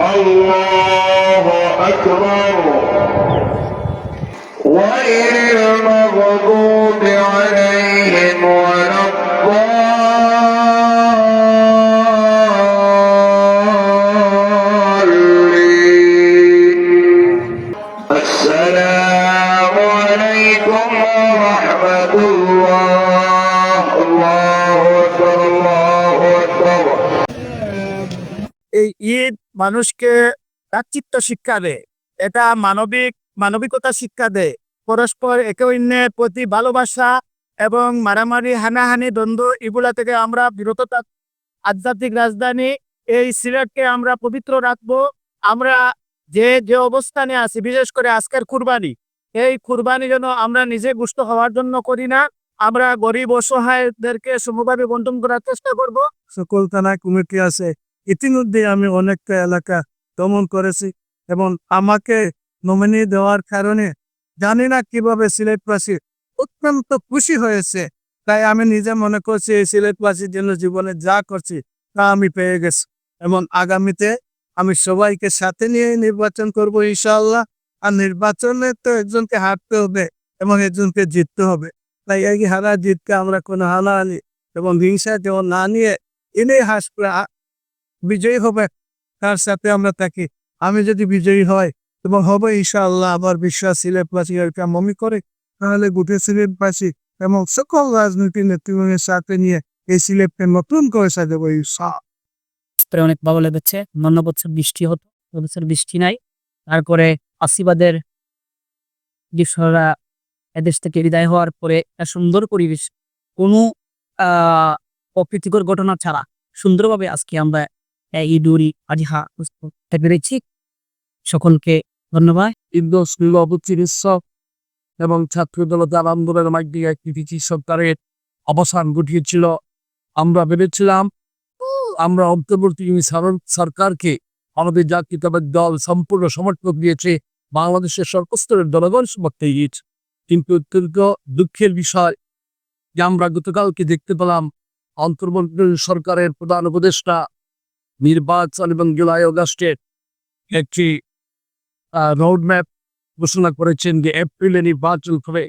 الله أكبر. غير المغضوب عليهم ولا الضالين. السلام عليكم ورحمة الله. এই ঈদ মানুষকে ভ্রাতৃত্ব শিক্ষা দেয়। এটা মানবিক, মানবিকতা শিক্ষা দেয়। পরস্পর একে অন্যের প্রতি ভালোবাসা এবং মারামারি, হানাহানি, দ্বন্দ্ব এগুলা থেকে আমরা বিরত আধ্যাত্মিক রাজধানী, এই সিলেটকে আমরা পবিত্র রাখব। আমরা যে যে অবস্থানে আছি, বিশেষ করে আজকের কুরবানি, এই কুরবানি যেন আমরা নিজে গুষ্ট হওয়ার জন্য করি না, আমরা গরিব, অসহায়দেরকে সমভাবে বন্টন করার চেষ্টা করব। সকল থানায় কমিটি আছে ইতিমধ্যে আমি অনেকটা এলাকা দমন করেছি এবং আমাকে নমিনি দেওয়ার কারণে জানি না কীভাবে সিলেটবাসী অত্যন্ত খুশি হয়েছে। তাই আমি নিজে মনে করছি এই সিলেটবাসীর জন্য জীবনে যা করছি তা আমি পেয়ে গেছি এবং আগামীতে আমি সবাইকে সাথে নিয়ে নির্বাচন করব ইনশাআল্লাহ। আর নির্বাচনে তো একজনকে হারতে হবে এবং একজনকে জিততে হবে। তাই এই হারা জিতকে আমরা কোনো হানাহানি এবং হিংসা যেমন না নিয়ে এনেই হাসপাতাল বিজয়ী হবে। তার সাথে আমরা থাকি। আমি যদি বিজয়ী হয় এবং হবে ইনশাআল্লাহ আবার বিশ্বাস সিলেটবাসী এরকম মমি করে, তাহলে গোটে সিলেটবাসী এবং সকল রাজনৈতিক নেতৃত্বের সাথে নিয়ে এই সিলেটকে নতুন করে সাজাবো ইনশাআল্লাহ। অনেক ভালো লেগেছে অন্য বছর বৃষ্টি হতো বছর বৃষ্টি নাই। তারপরে কৃষকরা এদেশ থেকে বিদায় হওয়ার পরে একটা সুন্দর পরিবেশ, কোনো অপ্রীতিকর ঘটনা ছাড়া সুন্দরভাবে আজকে আমরা উল আজহা পেরেছি। সকলকে ধন্যবাদ। ইন্দো চিকিৎসক এবং ছাত্র দলতার আন্দোলনের মাধ্যমে একটি সরকারের অবসান ঘটিয়েছিল। আমরা ভেবেছিলাম, আমরা অন্তর্বর্তী সর- সরকারকে আমাদের জাতীয়তাবাদী দল সম্পূর্ণ সমর্থন দিয়েছে। বাংলাদেশের সর্বস্তরের জনগণ সমর্থন দিয়েছে। কিন্তু অত্যন্ত দুঃখের বিষয় যে আমরা গতকালকে দেখতে পেলাম অন্তর্বর্তী সরকারের প্রধান উপদেষ্টা নির্বাচন এবং জুলাই অগাস্টের একটি রোড ম্যাপ ঘোষণা করেছেন যে এপ্রিলে নির্বাচন হবে।